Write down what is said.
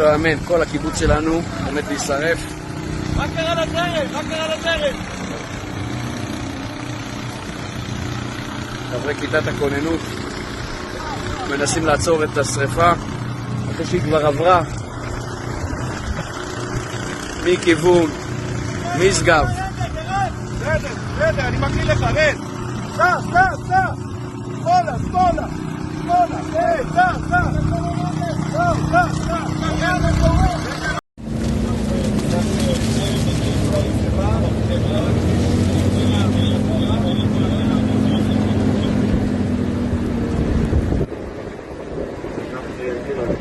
לא יאמן, כל הקיבוץ שלנו עומד להישרף. מה קרה לזרם? מה קרה לזרם? חברי כיתת הכוננות מנסים לעצור את השרפה אחרי שהיא כבר עברה מכיוון משגב בסדר, בסדר, אני מקריא לך, רד. סע, סע, סע. שמאלה, שמאלה. שמאלה, רד, סע, סע. סע, סע, סע. הנה,